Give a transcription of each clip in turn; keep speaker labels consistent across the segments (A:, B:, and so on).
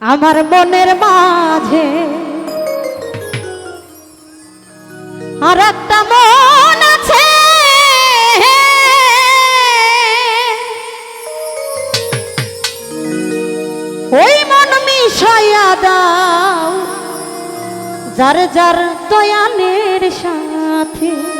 A: আমার মনের মাঝে। আর একটা মন আছে। ওই মন মিশাইয়া দাও, যার যার তয়ানের সাথে।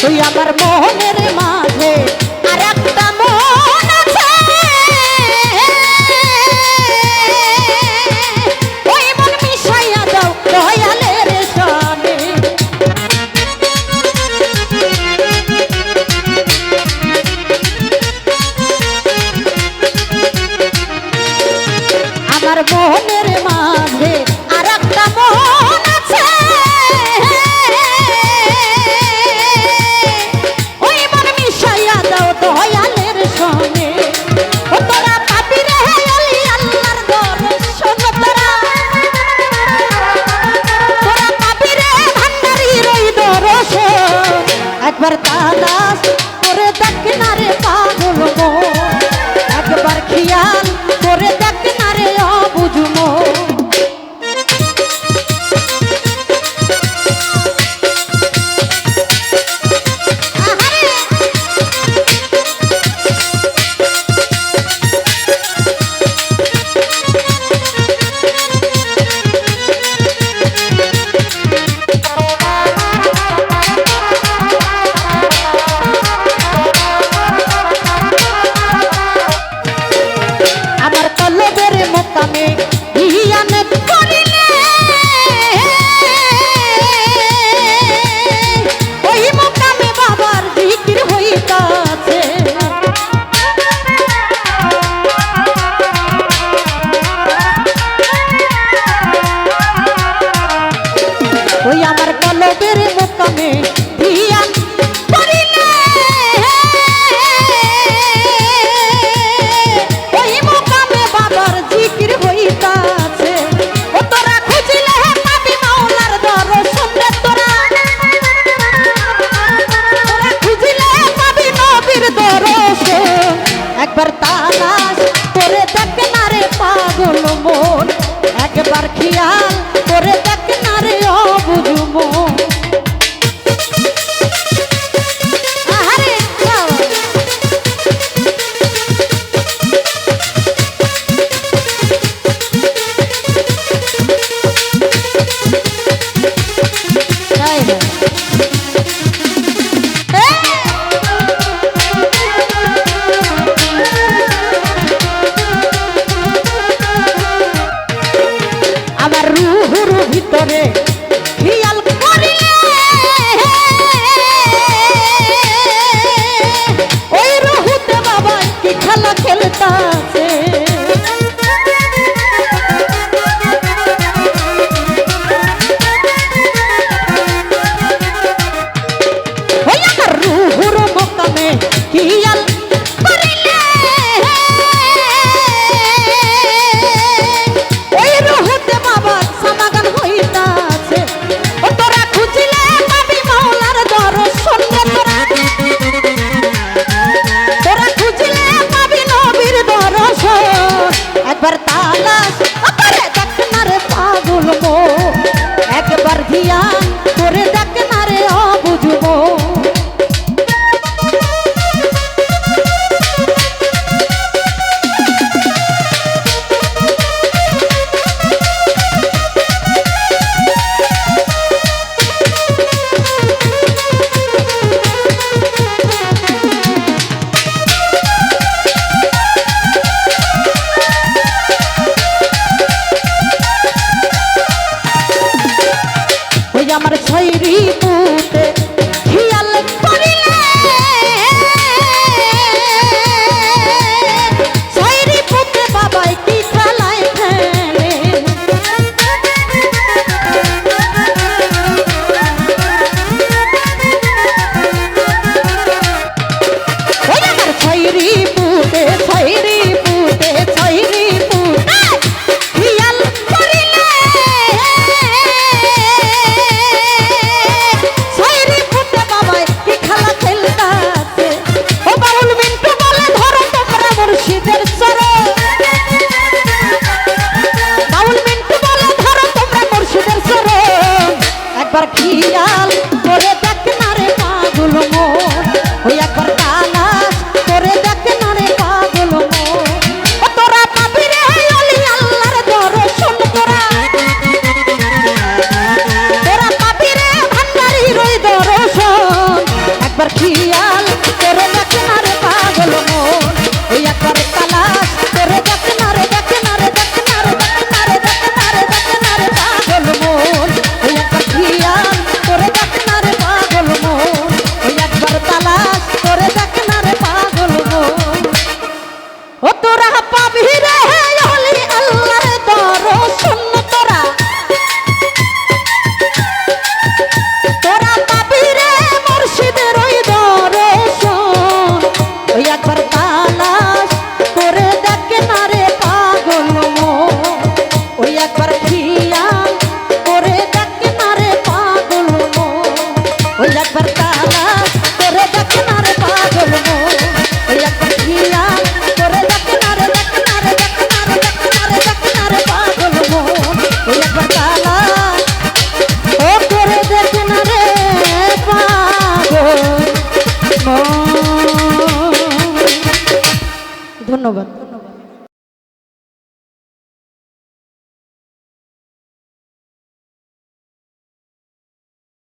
A: তুই আমার মোহনে ছয়রি পুতে